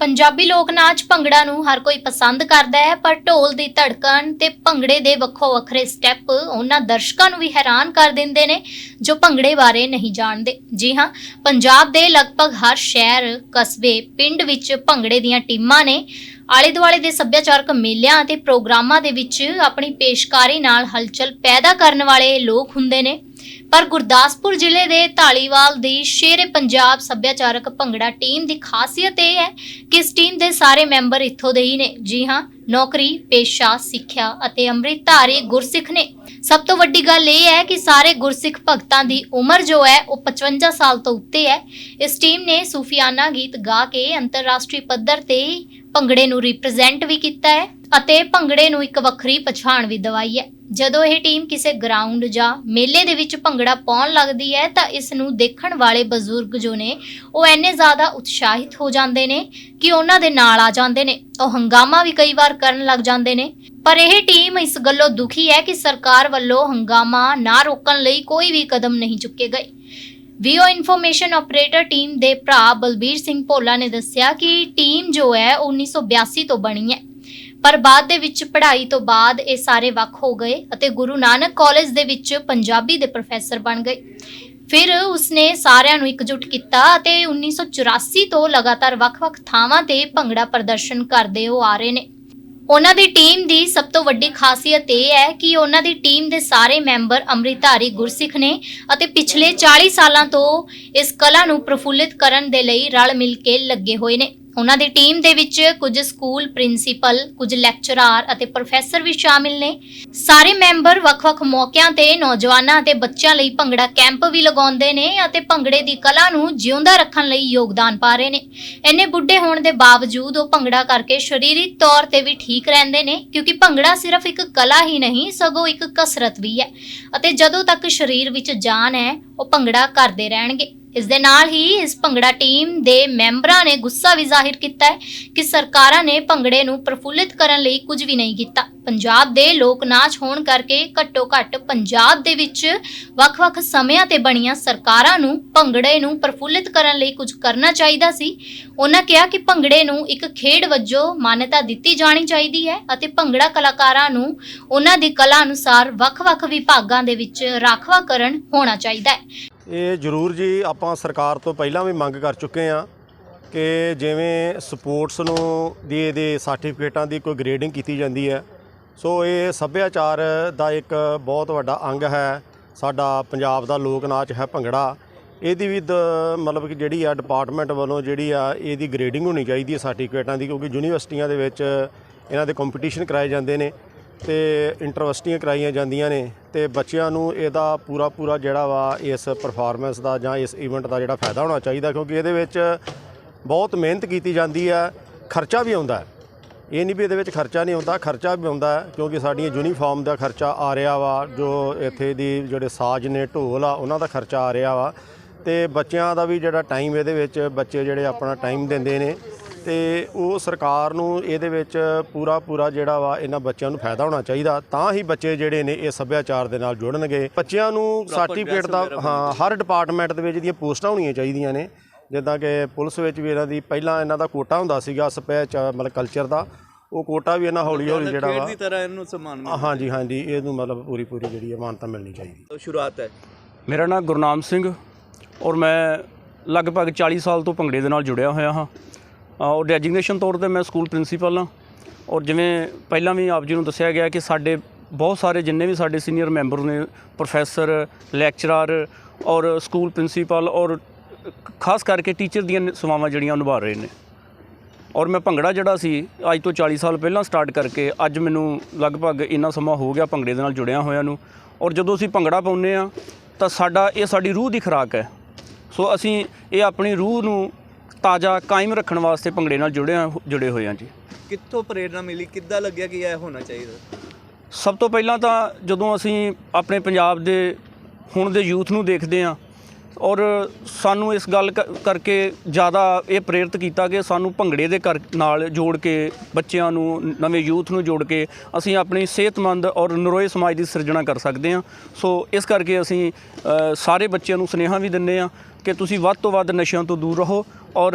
ਪੰਜਾਬੀ ਲੋਕ ਨਾਚ ਭੰਗੜਾ ਨੂੰ ਹਰ ਕੋਈ ਪਸੰਦ ਕਰਦਾ ਹੈ, ਪਰ ਢੋਲ ਦੀ ਧੜਕਣ ਤੇ ਭੰਗੜੇ ਦੇ ਵੱਖੋ ਵੱਖਰੇ ਸਟੈਪ ਉਹਨਾਂ ਦਰਸ਼ਕਾਂ ਨੂੰ ਵੀ ਹੈਰਾਨ ਕਰ ਦਿੰਦੇ ਨੇ, ਜੋ ਭੰਗੜੇ ਬਾਰੇ ਨਹੀਂ ਜਾਣਦੇ। ਜੀ ਹਾਂ, ਪੰਜਾਬ ਦੇ ਲਗਭਗ ਹਰ ਸ਼ਹਿਰ, ਕਸਬੇ, ਪਿੰਡ ਵਿੱਚ ਭੰਗੜੇ ਦੀਆਂ ਟੀਮਾਂ ਨੇ ਆਲੇ ਦੁਆਲੇ ਦੇ ਸੱਭਿਆਚਾਰਕ ਮੇਲਿਆਂ ਅਤੇ ਪ੍ਰੋਗਰਾਮਾਂ ਦੇ ਵਿੱਚ ਆਪਣੀ ਪੇਸ਼ਕਾਰੀ ਨਾਲ ਹਲਚਲ ਪੈਦਾ ਕਰਨ ਵਾਲੇ ਲੋਕ ਹੁੰਦੇ ਨੇ। ਪਰ ਗੁਰਦਾਸਪੁਰ ਜ਼ਿਲ੍ਹੇ ਦੇ ਢਾਲੀਵਾਲ ਦੀ ਸ਼ੇਰੇ ਪੰਜਾਬ ਸੱਭਿਆਚਾਰਕ ਭੰਗੜਾ ਟੀਮ ਦੀ ਖਾਸੀਅਤ ਇਹ ਹੈ ਕਿ ਇਸ ਟੀਮ ਦੇ ਸਾਰੇ ਮੈਂਬਰ ਇੱਥੋਂ ਦੇ ਹੀ ਨੇ। ਜੀ ਹਾਂ, ਨੌਕਰੀ, ਪੇਸ਼ਾ, ਸਿੱਖਿਆ ਅਤੇ ਅੰਮ੍ਰਿਤਧਾਰੀ ਗੁਰਸਿੱਖ ਨੇ। ਸਭ ਤੋਂ ਵੱਡੀ ਗੱਲ ਇਹ ਹੈ ਕਿ ਸਾਰੇ ਗੁਰਸਿੱਖ ਭਗਤਾਂ ਦੀ ਉਮਰ ਜੋ ਹੈ, ਉਹ 55 ਸਾਲ ਤੋਂ ਉੱਤੇ ਹੈ। ਇਸ ਟੀਮ ਨੇ ਸੂਫੀਆਨਾ ਗੀਤ ਗਾ ਕੇ ਅੰਤਰਰਾਸ਼ਟਰੀ ਪੱਧਰ ਤੇ ਭੰਗੜੇ ਨੂੰ ਰਿਪਰੈਜ਼ੈਂਟ ਵੀ ਕੀਤਾ ਹੈ। ਅਤੇ ਭੰਗੜੇ ਨੂੰ ਇੱਕ ਵੱਖਰੀ ਪਛਾਣ ਵੀ ਦਿਵਾਈ ਹੈ। ਜਦੋਂ ਇਹ ਟੀਮ ਕਿਸੇ ਗਰਾਊਂਡ ਜਾਂ ਮੇਲੇ ਦੇ ਵਿੱਚ ਭੰਗੜਾ ਪਾਉਣ ਲੱਗਦੀ ਹੈ, ਤਾਂ ਇਸ ਨੂੰ ਦੇਖਣ ਵਾਲੇ ਬਜ਼ੁਰਗ ਜੋ ਨੇ, ਉਹ ਇੰਨੇ ਜ਼ਿਆਦਾ ਉਤਸ਼ਾਹਿਤ ਹੋ ਜਾਂਦੇ ਨੇ ਕਿ ਉਹਨਾਂ ਦੇ ਨਾਲ ਆ ਜਾਂਦੇ ਨੇ। ਉਹ ਹੰਗਾਮਾ ਵੀ ਕਈ ਵਾਰ ਕਰਨ ਲੱਗ ਜਾਂਦੇ ਨੇ। ਪਰ ਇਹ ਟੀਮ ਇਸ ਗੱਲੋਂ ਦੁਖੀ ਹੈ ਕਿ ਸਰਕਾਰ ਵੱਲੋਂ ਹੰਗਾਮਾ ਨਾ ਰੋਕਣ ਲਈ ਕੋਈ ਵੀ ਕਦਮ ਨਹੀਂ ਚੁੱਕੇ ਗਏ। ਵੀਓ ਇਨਫੋਰਮੇਸ਼ਨ ਆਪਰੇਟਰ ਟੀਮ ਦੇ ਭਰਾ ਬਲਬੀਰ ਸਿੰਘ ਭੋਲਾ ਨੇ ਦੱਸਿਆ ਕਿ ਟੀਮ ਜੋ ਹੈ, ਉਹ 1982 ਤੋਂ ਬਣੀ ਹੈ। ਪਰ ਬਾਅਦ ਦੇ ਵਿੱਚ ਪੜ੍ਹਾਈ ਤੋਂ ਬਾਅਦ ਇਹ ਸਾਰੇ ਵੱਖ ਹੋ ਗਏ ਅਤੇ ਗੁਰੂ ਨਾਨਕ ਕਾਲਜ ਦੇ ਵਿੱਚ ਪੰਜਾਬੀ ਦੇ ਪ੍ਰੋਫੈਸਰ ਬਣ ਗਏ। ਫਿਰ ਉਸਨੇ ਸਾਰਿਆਂ ਨੂੰ ਇਕਜੁੱਟ ਕੀਤਾ ਅਤੇ 1984 ਤੋਂ ਲਗਾਤਾਰ ਵੱਖ-ਵੱਖ ਥਾਵਾਂ ਤੇ ਭੰਗੜਾ ਪ੍ਰਦਰਸ਼ਨ ਕਰਦੇ ਹੋ ਆ ਰਹੇ ਨੇ। ਉਹਨਾਂ ਦੀ ਟੀਮ ਦੀ ਸਭ ਤੋਂ ਵੱਡੀ ਖਾਸੀਅਤ ਇਹ ਹੈ ਕਿ ਉਹਨਾਂ ਦੀ ਟੀਮ ਦੇ ਸਾਰੇ ਮੈਂਬਰ ਅੰਮ੍ਰਿਤਧਾਰੀ ਗੁਰਸਿੱਖ ਨੇ ਅਤੇ ਪਿਛਲੇ 40 ਸਾਲਾਂ ਤੋਂ ਇਸ ਕਲਾ ਨੂੰ ਪ੍ਰਫੁੱਲਿਤ ਕਰਨ ਦੇ ਲਈ ਰਲ ਮਿਲ ਕੇ ਲੱਗੇ ਹੋਏ ਨੇ। ਉਹਨਾਂ ਦੀ ਟੀਮ ਦੇ ਵਿੱਚ ਕੁਝ ਸਕੂਲ ਪ੍ਰਿੰਸੀਪਲ, ਕੁਝ ਲੈਕਚਰਾਰ ਅਤੇ ਪ੍ਰੋਫੈਸਰ ਵੀ ਸ਼ਾਮਿਲ ਨੇ। ਸਾਰੇ ਮੈਂਬਰ ਵੱਖ-ਵੱਖ ਮੌਕਿਆਂ ਤੇ ਨੌਜਵਾਨਾਂ ਅਤੇ ਬੱਚਿਆਂ ਲਈ ਭੰਗੜਾ ਕੈਂਪ ਵੀ ਲਗਾਉਂਦੇ ਨੇ ਅਤੇ ਭੰਗੜੇ ਦੀ ਕਲਾ ਨੂੰ ਜਿਉਂਦਾ ਰੱਖਣ ਲਈ ਯੋਗਦਾਨ ਪਾ ਰਹੇ ਨੇ। ਇੰਨੇ ਬੁੱਢੇ ਹੋਣ ਦੇ ਬਾਵਜੂਦ ਉਹ ਭੰਗੜਾ ਕਰਕੇ ਸਰੀਰਕ ਤੌਰ ਤੇ ਵੀ ਠੀਕ ਰਹਿੰਦੇ ਨੇ, ਕਿਉਂਕਿ ਭੰਗੜਾ ਸਿਰਫ ਇੱਕ ਕਲਾ ਹੀ ਨਹੀਂ, ਸਗੋਂ ਇੱਕ ਕਸਰਤ ਵੀ ਹੈ। ਅਤੇ ਜਦੋਂ ਤੱਕ ਸਰੀਰ ਵਿੱਚ ਜਾਨ ਹੈ, ਉਹ ਭੰਗੜਾ ਕਰਦੇ ਰਹਿਣਗੇ। ਇਸ ਦੇ ਨਾਲ ਹੀ ਇਸ ਭੰਗੜਾ ਟੀਮ ਦੇ ਮੈਂਬਰਾਂ ਨੇ ਗੁੱਸਾ ਵੀ ਜ਼ਾਹਿਰ ਕੀਤਾ ਹੈ ਕਿ ਸਰਕਾਰਾਂ ਨੇ ਭੰਗੜੇ ਨੂੰ ਪ੍ਰਫੁੱਲਿਤ ਕਰਨ ਲਈ ਕੁਝ ਵੀ ਨਹੀਂ ਕੀਤਾ। ਪੰਜਾਬ ਦੇ ਲੋਕ ਨਾਚ ਹੋਣ ਕਰਕੇ ਘੱਟੋ ਘੱਟ ਪੰਜਾਬ ਦੇ ਵਿੱਚ ਵੱਖ-ਵੱਖ ਸਮਿਆਂ ਤੇ ਬਣੀਆਂ ਸਰਕਾਰਾਂ ਨੂੰ ਭੰਗੜੇ ਨੂੰ ਪ੍ਰਫੁੱਲਿਤ ਕਰਨ ਲਈ ਕੁਝ ਕਰਨਾ ਚਾਹੀਦਾ ਸੀ। ਉਹਨਾਂ ਕਿਹਾ ਕਿ ਭੰਗੜੇ ਨੂੰ ਇੱਕ ਖੇਡ ਵਜੋਂ ਮਾਨਤਾ ਦਿੱਤੀ ਜਾਣੀ ਚਾਹੀਦੀ ਹੈ ਅਤੇ ਭੰਗੜਾ ਕਲਾਕਾਰਾਂ ਨੂੰ ਉਹਨਾਂ ਦੀ ਕਲਾ ਅਨੁਸਾਰ ਵੱਖ-ਵੱਖ ਵਿਭਾਗਾਂ ਦੇ ਵਿੱਚ ਰਾਖਵਾਂਕਰਨ ਹੋਣਾ ਚਾਹੀਦਾ ਹੈ। ਇਹ ਜ਼ਰੂਰ ਜੀ ਆਪਾਂ ਸਰਕਾਰ ਤੋਂ ਪਹਿਲਾਂ ਵੀ ਮੰਗ ਕਰ ਚੁੱਕੇ ਆ ਕਿ ਜਿਵੇਂ ਸਪੋਰਟਸ ਨੂੰ ਦੀ ਇਹਦੇ ਸਰਟੀਫਿਕੇਟਾਂ ਦੀ ਕੋਈ ਗ੍ਰੇਡਿੰਗ ਕੀਤੀ ਜਾਂਦੀ ਹੈ, ਸੋ ਇਹ ਸੱਭਿਆਚਾਰ ਦਾ ਇੱਕ ਬਹੁਤ ਵੱਡਾ ਅੰਗ ਹੈ, ਸਾਡਾ ਪੰਜਾਬ ਦਾ ਲੋਕ ਨਾਚ ਹੈ ਭੰਗੜਾ। ਇਹਦੀ ਵੀ ਦ- ਮਤਲਬ ਕਿ ਜਿਹੜੀ ਆ ਡਿਪਾਰਟਮੈਂਟ ਵੱਲੋਂ ਜਿਹੜੀ ਆ ਇਹਦੀ ਗ੍ਰੇਡਿੰਗ ਹੋਣੀ ਚਾਹੀਦੀ ਹੈ ਸਰਟੀਫਿਕੇਟਾਂ ਦੀ, ਕਿਉਂਕਿ ਯੂਨੀਵਰਸਿਟੀਆਂ ਦੇ ਵਿੱਚ ਇਹਨਾਂ ਦੇ ਕੰਪੀਟੀਸ਼ਨ ਕਰਾਏ ਜਾਂਦੇ ਨੇ। ਤੇ ਇੰਟਰਵਿਸਟੀਆਂ ਕਰਾਈਆਂ ਜਾਂਦੀਆਂ ਨੇ ਤੇ ਬੱਚਿਆਂ ਨੂੰ ਇਹਦਾ ਪੂਰਾ ਪੂਰਾ ਜਿਹੜਾ ਵਾ ਇਸ ਪਰਫਾਰਮੈਂਸ ਦਾ ਜਾਂ ਇਸ ਇਵੈਂਟ ਦਾ ਜਿਹੜਾ ਫਾਇਦਾ ਹੋਣਾ ਚਾਹੀਦਾ ਕਿਉਂਕਿ ਇਹਦੇ ਵਿੱਚ ਬਹੁਤ ਮਿਹਨਤ ਕੀਤੀ ਜਾਂਦੀ ਹੈ, ਖਰਚਾ ਵੀ ਆਉਂਦਾ ਇਹ ਨਹੀਂ ਵੀ ਇਹਦੇ ਵਿੱਚ ਖਰਚਾ ਨਹੀਂ ਆਉਂਦਾ ਖਰਚਾ ਵੀ ਆਉਂਦਾ ਕਿਉਂਕਿ ਸਾਡੀਆਂ ਯੂਨੀਫਾਰਮ ਦਾ ਖਰਚਾ ਆ ਰਿਹਾ ਵਾ, ਜੋ ਇੱਥੇ ਦੀ ਜਿਹੜੇ ਸਾਜ਼ ਨੇ, ਢੋਲ ਆ, ਉਹਨਾਂ ਦਾ ਖਰਚਾ ਆ ਰਿਹਾ ਵਾ। ਤੇ ਬੱਚਿਆਂ ਦਾ ਵੀ ਜਿਹੜਾ ਟਾਈਮ ਇਹਦੇ ਵਿੱਚ ਬੱਚੇ ਜਿਹੜੇ ਆਪਣਾ ਟਾਈਮ ਦਿੰਦੇ ਨੇ ਤੇ ਉਹ ਸਰਕਾਰ ਨੂੰ ਇਹਦੇ ਵਿੱਚ ਪੂਰਾ ਪੂਰਾ ਜਿਹੜਾ ਵਾ ਇਹਨਾਂ ਬੱਚਿਆਂ ਨੂੰ ਫਾਇਦਾ ਹੋਣਾ ਚਾਹੀਦਾ। ਤਾਂ ਹੀ ਬੱਚੇ ਜਿਹੜੇ ਨੇ ਇਹ ਸੱਭਿਆਚਾਰ ਦੇ ਨਾਲ ਜੁੜਨਗੇ। ਬੱਚਿਆਂ ਨੂੰ ਸਰਟੀਫਿਕੇਟ ਦਾ ਹਾਂ ਹਰ ਡਿਪਾਰਟਮੈਂਟ ਦੇ ਵਿੱਚ ਇਹਦੀਆਂ ਪੋਸਟਾਂ ਹੋਣੀਆਂ ਚਾਹੀਦੀਆਂ ਨੇ। ਜਿੱਦਾਂ ਕਿ ਪੁਲਿਸ ਵਿੱਚ ਵੀ ਇਹਨਾਂ ਦੀ ਪਹਿਲਾਂ ਇਹਨਾਂ ਦਾ ਕੋਟਾ ਹੁੰਦਾ ਸੀਗਾ ਸੱਭਿਆਚਾਰ ਮਤਲਬ ਕਲਚਰ ਦਾ। ਉਹ ਕੋਟਾ ਵੀ ਇਹਨਾਂ ਹੌਲੀ ਹੌਲੀ ਜਿਹੜਾ ਖੇਡ ਵਾ ਦੀ ਤਰ੍ਹਾਂ ਇਹਨੂੰ ਸਨਮਾਨ ਮਿਲਦਾ। ਹਾਂਜੀ ਹਾਂਜੀ ਇਹਨੂੰ ਮਤਲਬ ਪੂਰੀ ਪੂਰੀ ਜਿਹੜੀ ਹੈ ਮਾਨਤਾ ਮਿਲਣੀ ਚਾਹੀਦੀ। ਤੋਂ ਸ਼ੁਰੂਆਤ ਹੈ। ਮੇਰਾ ਨਾਮ ਗੁਰਨਾਮ ਸਿੰਘ ਔਰ ਮੈਂ ਲਗਭਗ 40 ਸਾਲ ਤੋਂ ਭੰਗੜੇ ਦੇ ਨਾਲ ਜੁੜਿਆ ਹੋਇਆ ਹਾਂ। ਔਰ ਡੈਜਿਗਨੇਸ਼ਨ ਤੌਰ ਤੇ ਮੈਂ ਸਕੂਲ ਪ੍ਰਿੰਸੀਪਲ ਹਾਂ। ਔਰ ਜਿਵੇਂ ਪਹਿਲਾਂ ਵੀ ਆਪ ਜੀ ਨੂੰ ਦੱਸਿਆ ਗਿਆ ਕਿ ਸਾਡੇ ਬਹੁਤ ਸਾਰੇ ਜਿੰਨੇ ਵੀ ਸਾਡੇ ਸੀਨੀਅਰ ਮੈਂਬਰ ਨੇ ਪ੍ਰੋਫੈਸਰ ਲੈਕਚਰਰ ਔਰ ਸਕੂਲ ਪ੍ਰਿੰਸੀਪਲ ਔਰ ਖਾਸ ਕਰਕੇ ਟੀਚਰ ਦੀਆਂ ਸੇਵਾਵਾਂ ਜਿਹੜੀਆਂ ਉਹ ਨਿਭਾ ਰਹੇ ਨੇ। ਔਰ ਮੈਂ ਭੰਗੜਾ ਜਿਹੜਾ ਸੀ, ਅੱਜ ਤੋਂ 40 ਸਾਲ ਪਹਿਲਾਂ ਸਟਾਰਟ ਕਰਕੇ ਅੱਜ ਮੈਨੂੰ ਲਗਭਗ ਇੰਨਾ ਸਮਾਂ ਹੋ ਗਿਆ ਭੰਗੜੇ ਦੇ ਨਾਲ ਜੁੜਿਆ ਹੋਇਆ ਨੂੰ। ਔਰ ਜਦੋਂ ਅਸੀਂ ਭੰਗੜਾ ਪਾਉਂਦੇ ਆ ਤਾਂ ਸਾਡਾ, ਇਹ ਸਾਡੀ ਰੂਹ ਦੀ ਖੁਰਾਕ ਹੈ। ਸੋ ਅਸੀਂ ਇਹ ਆਪਣੀ ਰੂਹ ਨੂੰ ਤਾਜ਼ਾ ਕਾਇਮ ਰੱਖਣ ਵਾਸਤੇ ਭੰਗੜੇ ਨਾਲ ਜੁੜੇ ਜੁੜੇ ਹੋਏ ਹਾਂ ਜੀ। ਕਿੱਥੋਂ ਪ੍ਰੇਰਣਾ ਮਿਲੀ? ਕਿੱਦਾਂ ਲੱਗਿਆ ਕਿ ਇਹ ਹੋਣਾ ਚਾਹੀਦਾ? ਸਭ ਤੋਂ ਪਹਿਲਾਂ ਤਾਂ ਜਦੋਂ ਅਸੀਂ ਆਪਣੇ ਪੰਜਾਬ ਦੇ ਹੁਣ ਦੇ ਯੂਥ ਨੂੰ ਦੇਖਦੇ ਹਾਂ ਔਰ ਸਾਨੂੰ ਇਸ ਗੱਲ ਕਰਕੇ ਜ਼ਿਆਦਾ ਇਹ ਪ੍ਰੇਰਿਤ ਕੀਤਾ ਕਿ ਸਾਨੂੰ ਭੰਗੜੇ ਦੇ ਨਾਲ ਜੋੜ ਕੇ ਬੱਚਿਆਂ ਨੂੰ ਨਵੇਂ ਯੂਥ ਨੂੰ ਜੋੜ ਕੇ ਅਸੀਂ ਆਪਣੀ ਸਿਹਤਮੰਦ ਔਰ ਨਰੋਏ ਸਮਾਜ ਦੀ ਸਿਰਜਣਾ ਕਰ ਸਕਦੇ ਹਾਂ ਸੋ ਇਸ ਕਰਕੇ ਅਸੀਂ ਸਾਰੇ ਬੱਚਿਆਂ ਨੂੰ ਸੁਨੇਹਾ ਵੀ ਦਿੰਦੇ ਹਾਂ ਕਿ ਤੁਸੀਂ ਵੱਧ ਤੋਂ ਵੱਧ ਨਸ਼ਿਆਂ ਤੋਂ ਦੂਰ ਰਹੋ ਔਰ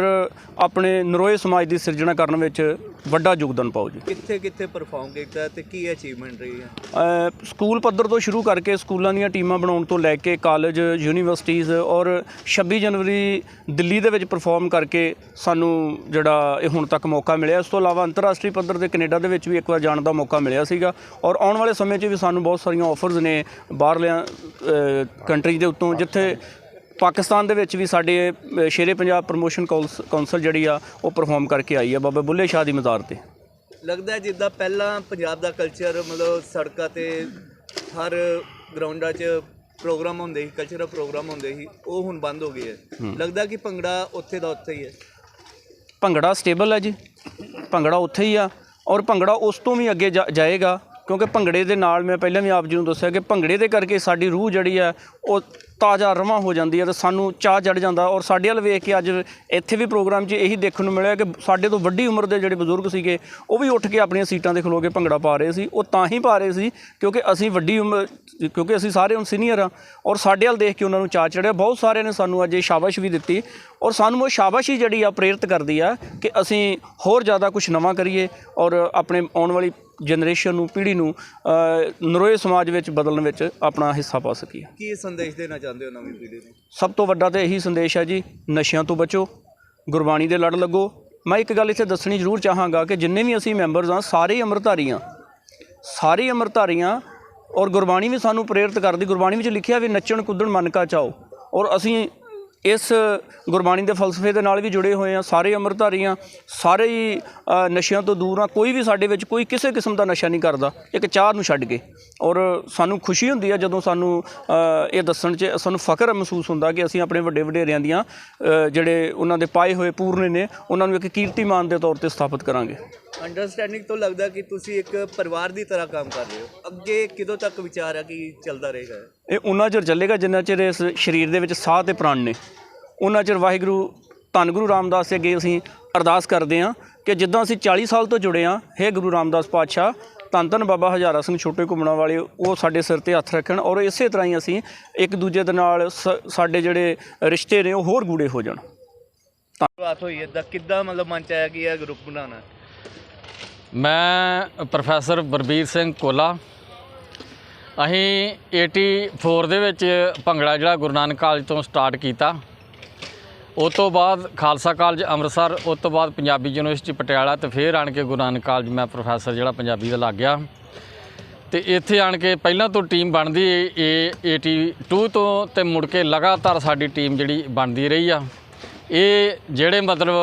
ਆਪਣੇ ਨਰੋਏ ਸਮਾਜ ਦੀ ਸਿਰਜਣਾ ਕਰਨ ਵਿੱਚ ਵੱਡਾ ਯੋਗਦਾਨ ਪਾਓ ਜੀ। ਕਿੱਥੇ ਕਿੱਥੇ ਪਰਫਾਰਮ ਕੀਤਾ ਤੇ ਕੀ ਅਚੀਵਮੈਂਟ ਰਹੀ ਹੈ? ਸਕੂਲ ਪੱਧਰ ਤੋਂ ਸ਼ੁਰੂ ਕਰਕੇ ਸਕੂਲਾਂ ਦੀਆਂ ਟੀਮਾਂ ਬਣਾਉਣ ਤੋਂ ਲੈ ਕੇ ਕਾਲਜ ਯੂਨੀਵਰਸਿਟੀਆਂ ਔਰ 26 ਜਨਵਰੀ ਦਿੱਲੀ ਦੇ ਵਿੱਚ ਪਰਫਾਰਮ ਕਰਕੇ ਸਾਨੂੰ ਜਿਹੜਾ ਇਹ ਹੁਣ ਤੱਕ ਮੌਕਾ ਮਿਲਿਆ। ਇਸ ਤੋਂ ਇਲਾਵਾ ਅੰਤਰਰਾਸ਼ਟਰੀ ਪੱਧਰ ਤੇ ਕੈਨੇਡਾ ਦੇ ਵਿੱਚ ਵੀ ਇੱਕ ਵਾਰ ਜਾਣ ਦਾ ਮੌਕਾ ਮਿਲਿਆ ਸੀਗਾ ਔਰ ਆਉਣ ਵਾਲੇ ਸਮੇਂ 'ਚ ਵੀ ਸਾਨੂੰ ਬਹੁਤ ਸਾਰੀਆਂ ਆਫਰਸ ਨੇ ਬਾਹਰਲਿਆਂ ਕੰਟਰੀ ਦੇ ਉੱਤੋਂ ਜਿੱਥੇ ਪਾਕਿਸਤਾਨ ਦੇ ਵਿੱਚ ਵੀ ਸਾਡੇ ਸ਼ੇਰੇ ਪੰਜਾਬ ਪ੍ਰਮੋਸ਼ਨ ਕੌਂਸਲ ਜਿਹੜੀ ਆ ਉਹ ਪਰਫਾਰਮ ਕਰਕੇ ਆਈ ਆ ਬਾਬਾ ਬੁੱਲੇ ਸ਼ਾਹ ਦੀ ਮਜ਼ਾਰ ਤੇ। ਲੱਗਦਾ ਜਿੱਦਾਂ ਪਹਿਲਾਂ ਪੰਜਾਬ ਦਾ ਕਲਚਰ ਮਤਲਬ ਸੜਕਾਂ ਤੇ ਹਰ ਗਰਾਊਂਡਾਂ 'ਚ ਪ੍ਰੋਗਰਾਮ ਹੁੰਦੇ ਸੀ ਕਲਚਰਲ ਪ੍ਰੋਗਰਾਮ ਹੁੰਦੇ ਸੀ ਉਹ ਹੁਣ ਬੰਦ ਹੋ ਗਏ ਹੈ। ਲੱਗਦਾ ਕਿ ਭੰਗੜਾ ਉੱਥੇ ਦਾ ਉੱਥੇ ਹੀ ਹੈ। ਭੰਗੜਾ ਸਟੇਬਲ ਹੈ ਜੀ। ਭੰਗੜਾ ਉੱਥੇ ਹੀ ਆ ਔਰ ਭੰਗੜਾ ਉਸ ਤੋਂ ਵੀ ਅੱਗੇ ਜਾਏਗਾ ਕਿਉਂਕਿ ਭੰਗੜੇ ਦੇ ਨਾਲ ਮੈਂ ਪਹਿਲਾਂ ਵੀ ਆਪ ਜੀ ਨੂੰ ਦੱਸਿਆ ਕਿ ਭੰਗੜੇ ਦੇ ਕਰਕੇ ਸਾਡੀ ਰੂਹ ਜਿਹੜੀ ਆ ਉਹ ਤਾਜ਼ਾ ਰਵਾਂ ਹੋ ਜਾਂਦੀ ਹੈ ਤੇ ਸਾਨੂੰ ਚਾਹ ਚੜ ਜਾਂਦਾ। ਔਰ ਸਾਡੇ ਵੱਲ ਵੇਖ ਕੇ ਅੱਜ ਇੱਥੇ ਵੀ ਪ੍ਰੋਗਰਾਮ 'ਚ ਇਹੀ ਦੇਖਣ ਨੂੰ ਮਿਲਿਆ ਕਿ ਸਾਡੇ ਤੋਂ ਵੱਡੀ ਉਮਰ ਦੇ ਜਿਹੜੇ ਬਜ਼ੁਰਗ ਸੀਗੇ, ਉਹ ਵੀ ਉੱਠ ਕੇ ਆਪਣੀਆਂ ਸੀਟਾਂ ਤੇ ਖਲੋ ਕੇ ਭੰਗੜਾ ਪਾ ਰਹੇ ਸੀ। ਉਹ ਤਾਂ ਹੀ ਪਾ ਰਹੇ ਸੀ ਕਿਉਂਕਿ ਅਸੀਂ ਵੱਡੀ ਉਮਰ, ਕਿਉਂਕਿ ਅਸੀਂ ਸਾਰੇ ਹੁਣ ਸੀਨੀਅਰ ਆ ਔਰ ਸਾਡੇ ਵੱਲ ਦੇਖ ਕੇ ਉਹਨਾਂ ਨੂੰ ਚਾਹ ਚੜਿਆ ਬਹੁਤ ਸਾਰਿਆਂ ਨੇ ਸਾਨੂੰ ਅੱਜ ਇਹ ਸ਼ਾਬਾਸ਼ ਵੀ ਦਿੱਤੀ। ਔਰ ਸਾਨੂੰ ਉਹ ਸ਼ਾਬਾਸ਼ੀ ਜਿਹੜੀ ਆ ਪ੍ਰੇਰਿਤ ਕਰਦੀ ਆ ਕਿ ਅਸੀਂ ਹੋਰ ਜ਼ਿਆਦਾ ਕੁਝ ਨਵਾਂ ਕਰੀਏ ਔਰ ਆਪਣੇ ਆਉਣ ਵਾਲੀ ਜਨਰੇਸ਼ਨ ਨੂੰ, ਪੀੜ੍ਹੀ ਨੂੰ ਨਰੋਏ ਸਮਾਜ ਵਿੱਚ ਬਦਲਣ ਵਿੱਚ ਆਪਣਾ ਹਿੱਸਾ ਪਾ ਸਕੀਏ। ਕੀ ਸੰਦੇਸ਼ ਦੇਣਾ ਚਾਹੁੰਦੇ ਹੋ ਨਵੀਂ ਪੀੜ੍ਹੀ ਨੂੰ? ਸਭ ਤੋਂ ਵੱਡਾ ਤਾਂ ਇਹੀ ਸੰਦੇਸ਼ ਹੈ ਜੀ, ਨਸ਼ਿਆਂ ਤੋਂ ਬਚੋ, ਗੁਰਬਾਣੀ ਦੇ ਲੜ ਲੱਗੋ। ਮੈਂ ਇੱਕ ਗੱਲ ਇੱਥੇ ਦੱਸਣੀ ਜ਼ਰੂਰ ਚਾਹਾਂਗਾ ਕਿ ਜਿੰਨੇ ਵੀ ਅਸੀਂ ਮੈਂਬਰਸ ਹਾਂ, ਸਾਰੇ ਅੰਮ੍ਰਿਤਧਾਰੀ ਹਾਂ। ਸਾਰੇ ਅੰਮ੍ਰਿਤਧਾਰੀ ਹਾਂ ਔਰ ਗੁਰਬਾਣੀ ਵੀ ਸਾਨੂੰ ਪ੍ਰੇਰਿਤ ਕਰਦੀ, ਗੁਰਬਾਣੀ ਵਿੱਚ ਲਿਖਿਆ ਵੀ ਨੱਚਣ ਕੁੱਦਣ ਮਨ ਕਾ ਚਾਓ। ਔਰ ਅਸੀਂ ਇਸ ਗੁਰਬਾਣੀ ਦੇ ਫਲਸਫੇ ਦੇ ਨਾਲ ਵੀ ਜੁੜੇ ਹੋਏ ਆ, ਸਾਰੇ ਅੰਮ੍ਰਿਤਧਾਰੀ ਹਾਂ ਸਾਰੇ ਹੀ ਨਸ਼ਿਆਂ ਤੋਂ ਦੂਰ ਆ, ਕੋਈ ਵੀ ਸਾਡੇ ਵਿੱਚ ਕੋਈ ਕਿਸੇ ਕਿਸਮ ਦਾ ਨਸ਼ਾ ਨਹੀਂ ਕਰਦਾ, ਇੱਕ ਚਾਹ ਨੂੰ ਛੱਡ ਕੇ। ਔਰ ਸਾਨੂੰ ਖੁਸ਼ੀ ਹੁੰਦੀ ਆ ਜਦੋਂ ਸਾਨੂੰ ਇਹ ਦੱਸਣ 'ਚ ਸਾਨੂੰ ਫਖਰ ਮਹਿਸੂਸ ਹੁੰਦਾ ਕਿ ਅਸੀਂ ਆਪਣੇ ਵੱਡੇ ਵਡੇਰਿਆਂ ਦੀਆਂ ਜਿਹੜੇ ਉਹਨਾਂ ਦੇ ਪਾਏ ਹੋਏ ਪੂਰਨੇ ਨੇ, ਉਹਨਾਂ ਨੂੰ ਇੱਕ ਕੀਰਤੀਮਾਨ ਦੇ ਤੌਰ ਤੇ ਸਥਾਪਿਤ ਕਰਾਂਗੇ। ਅੰਡਰਸਟੈਂਡਿੰਗ ਤੋਂ ਲੱਗਦਾ ਕਿ ਤੁਸੀਂ ਇੱਕ ਪਰਿਵਾਰ ਦੀ ਤਰ੍ਹਾਂ ਕੰਮ ਕਰ ਰਹੇ ਹੋ। ਅੱਗੇ ਕਿਦੋਂ ਤੱਕ ਵਿਚਾਰ ਹੈ ਕਿ ਚੱਲਦਾ ਰਹੇਗਾ? ਇਹ ਉਨਾ ਚਿਰ ਚੱਲੇਗਾ ਜਿੰਨਾ ਚਿਰ ਇਸ ਸਰੀਰ ਦੇ ਵਿੱਚ ਸਾਹ ਤੇ ਪ੍ਰਾਣ ਨੇ। ਉਨਾ ਚਿਰ ਵਾਹਿਗੁਰੂ ਧੰਨ ਗੁਰੂ ਰਾਮਦਾਸ ਦੇ ਅੱਗੇ ਅਸੀਂ ਅਰਦਾਸ ਕਰਦੇ ਹਾਂ ਕਿ ਜਿੱਦਾਂ ਅਸੀਂ 40 ਸਾਲ ਤੋਂ ਜੁੜੇ ਹਾਂ ਹੇ ਗੁਰੂ ਰਾਮਦਾਸ ਪਾਤਸ਼ਾਹ ਧੰਨ ਧੰਨ ਬਾਬਾ ਹਜ਼ਾਰਾ ਸਿੰਘ ਛੋਟੇ ਘੁੰਮਣਾ ਵਾਲੇ ਉਹ ਸਾਡੇ ਸਿਰ ਤੇ ਹੱਥ ਰੱਖਣ ਔਰ ਇਸੇ ਤਰ੍ਹਾਂ ਹੀ ਅਸੀਂ ਇੱਕ ਦੂਜੇ ਦੇ ਨਾਲ ਸਾਡੇ ਜਿਹੜੇ ਰਿਸ਼ਤੇ ਨੇ ਉਹ ਹੋਰ ਗੂੜੇ ਹੋ ਜਾਣ। ਬਾਤ ਹੋਈ ਹੈ ਤਾਂ ਕਿੱਦਾਂ ਮਤਲਬ ਮਨ ਚ ਆਇਆ ਕਿ ਇਹ ਗਰੁੱਪ ਬਣਾਉਣਾ? ਮੈਂ ਪ੍ਰੋਫੈਸਰ ਬਰਬੀਰ ਸਿੰਘ ਕੋਲਾ। ਅਸੀਂ 84 ਦੇ ਵਿੱਚ ਭੰਗੜਾ ਜਿਹੜਾ ਗੁਰੂ ਨਾਨਕ ਕਾਲਜ ਤੋਂ ਸਟਾਰਟ ਕੀਤਾ। ਉਸ ਤੋਂ ਬਾਅਦ ਖਾਲਸਾ ਕਾਲਜ ਅੰਮ੍ਰਿਤਸਰ ਉਸ ਤੋਂ ਬਾਅਦ ਪੰਜਾਬੀ ਯੂਨੀਵਰਸਿਟੀ ਪਟਿਆਲਾ ਤੇ ਫਿਰ ਆਣ ਕੇ ਗੁਰੂ ਨਾਨਕ ਕਾਲਜ ਮੈਂ ਪ੍ਰੋਫੈਸਰ ਜਿਹੜਾ ਪੰਜਾਬੀ ਦਾ ਲੱਗ ਗਿਆ। ਤੇ ਇੱਥੇ ਆਣ ਕੇ ਪਹਿਲਾਂ ਤੋਂ ਟੀਮ ਬਣਦੀ ਏ 82 ਤੋਂ ਤੇ ਮੁੜ ਕੇ ਲਗਾਤਾਰ ਸਾਡੀ ਟੀਮ ਜਿਹੜੀ ਬਣਦੀ ਰਹੀ ਆ। ਇਹ ਜਿਹੜੇ ਮਤਲਬ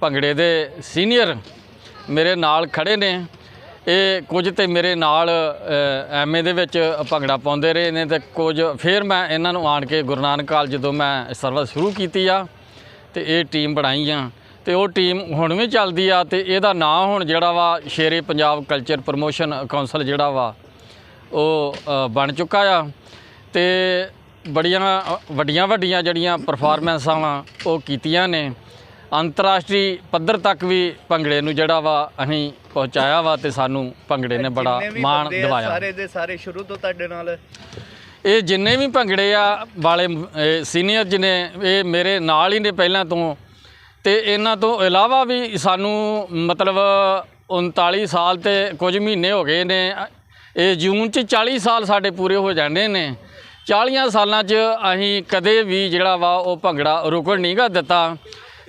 ਭੰਗੜੇ ਦੇ ਸੀਨੀਅਰ ਮੇਰੇ ਨਾਲ ਖੜੇ ਨੇ। ਇਹ ਕੁਝ ਤੇ ਮੇਰੇ ਨਾਲ ਐਮਏ ਦੇ ਵਿੱਚ ਭੰਗੜਾ ਪਾਉਂਦੇ ਰਹੇ ਨੇ ਤੇ ਕੁਝ ਫਿਰ ਮੈਂ ਇਹਨਾਂ ਨੂੰ ਆਣ ਕੇ ਗੁਰੂ ਨਾਨਕ ਕਾਲਜ ਜਦੋਂ ਮੈਂ ਸਰਵਿਸ ਸ਼ੁਰੂ ਕੀਤੀ ਆ ਤੇ ਇਹ ਟੀਮ ਬਣਾਈ ਆ। ਤੇ ਉਹ ਟੀਮ ਹੁਣ ਵੀ ਚੱਲਦੀ ਆ ਤੇ ਇਹਦਾ ਨਾਂ ਹੁਣ ਜਿਹੜਾ ਵਾ Shere Punjab culture promotion council ਜਿਹੜਾ ਵਾ, ਉਹ ਬਣ ਚੁੱਕਾ ਆ। ਤੇ ਬੜੀਆਂ ਵੱਡੀਆਂ ਵੱਡੀਆਂ ਜਿਹੜੀਆਂ ਪਰਫਾਰਮੈਂਸਾਂ ਵਾ ਉਹ ਕੀਤੀਆਂ ਨੇ। ਅੰਤਰਰਾਸ਼ਟਰੀ ਪੱਧਰ ਤੱਕ ਵੀ ਭੰਗੜੇ ਨੂੰ ਜਿਹੜਾ ਵਾ ਅਸੀਂ ਪਹੁੰਚਾਇਆ ਵਾ ਤੇ ਸਾਨੂੰ ਭੰਗੜੇ ਨੇ ਬੜਾ ਜਿੰਨੇ ਵੀ ਮਾਣ ਬੰਦੇ ਆ, ਦਿਵਾਇਆ। ਸਾਰੇ ਦੇ ਸਾਰੇ ਸ਼ੁਰੂ ਤੋਂ ਤੁਹਾਡੇ ਨਾਲ। ਇਹ ਜਿੰਨੇ ਵੀ ਭੰਗੜੇ ਆ ਵਾਲੇ ਸੀਨੀਅਰ ਜਿਹਨੇ ਇਹ ਮੇਰੇ ਨਾਲ ਹੀ ਨੇ ਪਹਿਲਾਂ ਤੋਂ। ਤੇ ਇਹਨਾਂ ਤੋਂ ਇਲਾਵਾ ਵੀ ਸਾਨੂੰ ਮਤਲਬ 39 ਸਾਲ ਤੇ ਕੁਝ ਮਹੀਨੇ ਹੋ ਗਏ ਨੇ। ਇਹ ਜੂਨ ਚ 40 ਸਾਲ ਸਾਡੇ ਪੂਰੇ ਹੋ ਜਾਣੇ ਨੇ। 40 ਸਾਲਾਂ ਚ ਅਸੀਂ ਕਦੇ ਵੀ ਜਿਹੜਾ ਵਾ ਉਹ ਭੰਗੜਾ ਰੁਕਣ ਨਹੀਂ ਗਾ ਦਿੱਤਾ।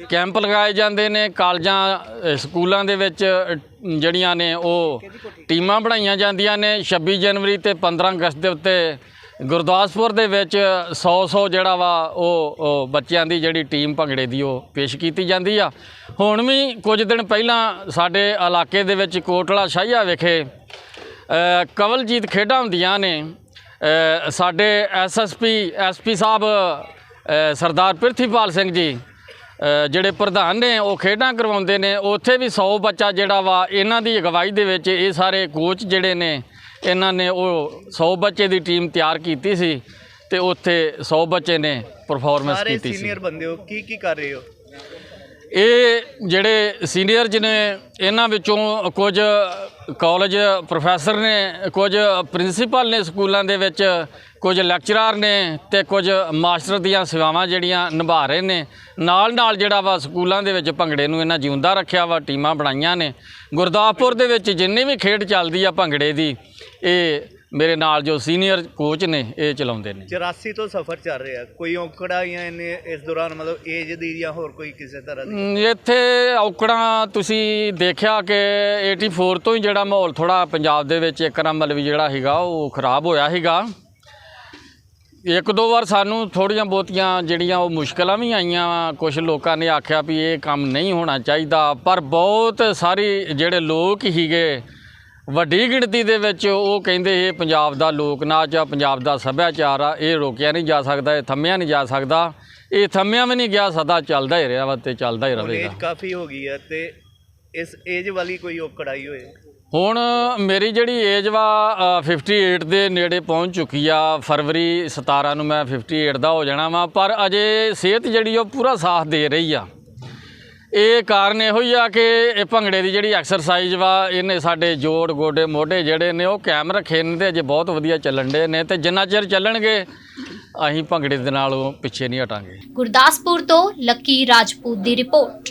ਕੈਂਪ ਲਗਾਏ ਜਾਂਦੇ ਨੇ ਕਾਲਜਾਂ ਅ, ਸਕੂਲਾਂ ਦੇ ਵਿੱਚ ਅ, ਜਿਹੜੀਆਂ ਨੇ ਉਹ ਟੀਮਾਂ ਬਣਾਈਆਂ ਜਾਂਦੀਆਂ ਨੇ। 26 ਜਨਵਰੀ ਤੇ 15 ਅਗਸਤ ਦੇ ਉੱਤੇ ਗੁਰਦਾਸਪੁਰ ਦੇ ਵਿੱਚ 100 100 ਜਿਹੜਾ ਵਾ ਉਹ ਉਹ ਬੱਚਿਆਂ ਦੀ ਜਿਹੜੀ ਟੀਮ ਭੰਗੜੇ ਦੀ ਉਹ ਪੇਸ਼ ਕੀਤੀ ਜਾਂਦੀ ਆ। ਹੁਣ ਵੀ ਕੁਝ ਦਿਨ ਪਹਿਲਾਂ ਸਾਡੇ ਇਲਾਕੇ ਦੇ ਵਿੱਚ ਕੋਟਲਾ ਸ਼ਾਹੀਆ ਵਿਖੇ ਅ, ਕਵਲਜੀਤ ਖੇਡਾਂ ਹੁੰਦੀਆਂ ਨੇ। ਅ, ਸਾਡੇ ਐਸਐਸਪੀ ਐਸਪੀ ਸਾਹਿਬ ਅ, ਸਰਦਾਰ ਪ੍ਰਿਥੀਪਾਲ ਸਿੰਘ ਜੀ ਜਿਹੜੇ ਪ੍ਰਧਾਨ ਨੇ ਉਹ ਖੇਡਾਂ ਕਰਵਾਉਂਦੇ ਨੇ। ਉੱਥੇ ਵੀ 100 ਬੱਚਾ ਜਿਹੜਾ ਵਾ ਇਹਨਾਂ ਦੀ ਅਗਵਾਈ ਦੇ ਵਿੱਚ ਇਹ ਸਾਰੇ ਕੋਚ ਜਿਹੜੇ ਨੇ ਇਹਨਾਂ ਨੇ ਉਹ 100 ਬੱਚੇ ਦੀ ਟੀਮ ਤਿਆਰ ਕੀਤੀ ਸੀ ਤੇ ਉੱਥੇ 100 ਬੱਚੇ ਨੇ ਪਰਫਾਰਮੈਂਸ ਕੀਤੀ ਸੀ। ਸੀਨੀਅਰ ਬੰਦੇ ਹੋ ਕੀ ਕੀ ਕਰ ਰਹੇ ਹੋ? ਇਹ ਜਿਹੜੇ ਸੀਨੀਅਰਜ਼ ਨੇ ਇਹਨਾਂ ਵਿੱਚੋਂ ਕੁਝ ਕਾਲਜ ਪ੍ਰੋਫੈਸਰ ਨੇ, ਕੁਝ ਪ੍ਰਿੰਸੀਪਲ ਨੇ ਸਕੂਲਾਂ ਦੇ ਵਿੱਚ, ਕੁਝ ਲੈਕਚਰਰ ਨੇ ਤੇ ਕੁਝ ਮਾਸਟਰ ਦੀਆਂ ਸੇਵਾਵਾਂ ਜਿਹੜੀਆਂ ਨਿਭਾ ਰਹੇ ਨੇ। ਨਾਲ ਨਾਲ ਜਿਹੜਾ ਵਾ ਸਕੂਲਾਂ ਦੇ ਵਿੱਚ ਭੰਗੜੇ ਨੂੰ ਇਹਨਾਂ ਜਿਉਂਦਾ ਰੱਖਿਆ ਵਾ, ਟੀਮਾਂ ਬਣਾਈਆਂ ਨੇ। ਗੁਰਦਾਸਪੁਰ ਦੇ ਵਿੱਚ ਜਿੰਨੀ ਵੀ ਖੇਡ ਚੱਲਦੀ ਆ ਭੰਗੜੇ ਦੀ, ਇਹ ਮੇਰੇ ਨਾਲ ਜੋ ਸੀਨੀਅਰ ਕੋਚ ਨੇ ਇਹ ਚਲਾਉਂਦੇ ਨੇ। 84 ਤੋਂ ਸਫ਼ਰ ਚੱਲ ਰਿਹਾ। ਕੋਈ ਔਕੜਾ ਜਾਂ ਇਹਨੇ ਇਸ ਦੌਰਾਨ ਮਤਲਬ ਏਜ ਦੀ ਜਾਂ ਹੋਰ ਕੋਈ ਕਿਸੇ ਤਰ੍ਹਾਂ ਦੀ? ਇੱਥੇ ਔਕੜਾਂ ਤੁਸੀਂ ਦੇਖਿਆ ਕਿ 84 ਤੋਂ ਹੀ ਜਿਹੜਾ ਮਾਹੌਲ ਥੋੜਾ ਪੰਜਾਬ ਦੇ ਵਿੱਚ ਇੱਕ ਨੰਬਰ ਵੀ ਜਿਹੜਾ ਹੈਗਾ ਉਹ ਖਰਾਬ ਹੋਇਆ ਹੈਗਾ ਇੱਕ ਦੋ ਵਾਰ ਸਾਨੂੰ ਥੋੜੀਆਂ ਬਹੁਤੀਆਂ ਜਿਹੜੀਆਂ ਉਹ ਮੁਸ਼ਕਲਾਂ ਵੀ ਆਈਆਂ। ਕੁਝ ਲੋਕਾਂ ਨੇ ਆਖਿਆ ਵੀ ਇਹ ਕੰਮ ਨਹੀਂ ਹੋਣਾ ਚਾਹੀਦਾ ਪਰ ਬਹੁਤ ਸਾਰੀ ਜਿਹੜੇ ਲੋਕ ਹੀਗੇ ਵੱਡੀ ਗਿਣਤੀ ਦੇ ਵਿੱਚ ਉਹ ਕਹਿੰਦੇ ਇਹ ਪੰਜਾਬ ਦਾ ਲੋਕ ਨਾਚ ਆ ਪੰਜਾਬ ਦਾ ਸੱਭਿਆਚਾਰ ਆ ਇਹ ਰੋਕਿਆ ਨਹੀਂ ਜਾ ਸਕਦਾ ਇਹ ਥੰਮਿਆ ਨਹੀਂ ਜਾ ਸਕਦਾ। ਇਹ ਥੰਮਿਆ ਵੀ ਨਹੀਂ ਗਿਆ ਸਦਾ ਚੱਲਦਾ ਹੀ ਰਿਹਾ ਵਾ ਤੇ ਚੱਲਦਾ ਹੀ ਰਹੇਗਾ। ਏਜ ਕਾਫੀ ਹੋ ਗਈ ਹੈ ਤੇ ਇਸ ਏਜ ਵਾਲੀ ਕੋਈ ਔਕੜ ਆਈ ਹੋਏ। ਹੁਣ ਮੇਰੀ ਜਿਹੜੀ ਏਜ ਵਾ ਅ, 58 ਦੇ ਨੇੜੇ ਪਹੁੰਚ ਚੁੱਕੀ ਆ ਫਰਵਰੀ 17 ਨੂੰ ਮੈਂ 58 ਦਾ ਹੋ ਜਾਣਾ ਵਾ ਪਰ ਅਜੇ ਸਿਹਤ ਜਿਹੜੀ ਉਹ ਪੂਰਾ ਸਾਥ ਦੇ ਰਹੀ ਆ। ਇਹ ਕਾਰਨ ਇਹੋ ਹੀ ਆ ਕਿ ਇਹ ਭੰਗੜੇ ਦੀ ਜਿਹੜੀ ਐਕਸਰਸਾਈਜ਼ ਵਾ, ਇਹਨੇ ਸਾਡੇ ਜੋੜ ਗੋਡੇ ਮੋਢੇ ਜਿਹੜੇ ਨੇ ਉਹ ਕਾਇਮ ਰੱਖੇ ਨੇ ਤੇ ਅਜੇ ਬਹੁਤ ਵਧੀਆ ਚੱਲਣ ਦੇ ਨੇ ਤੇ ਜਿੰਨਾ ਚਿਰ ਚੱਲਣਗੇ, ਅਸੀਂ ਭੰਗੜੇ ਦੇ ਨਾਲ ਉਹ ਪਿੱਛੇ ਨਹੀਂ ਹਟਾਂਗੇ। ਗੁਰਦਾਸਪੁਰ ਤੋਂ ਲੱਕੀ ਰਾਜਪੂਤ ਦੀ ਰਿਪੋਰਟ।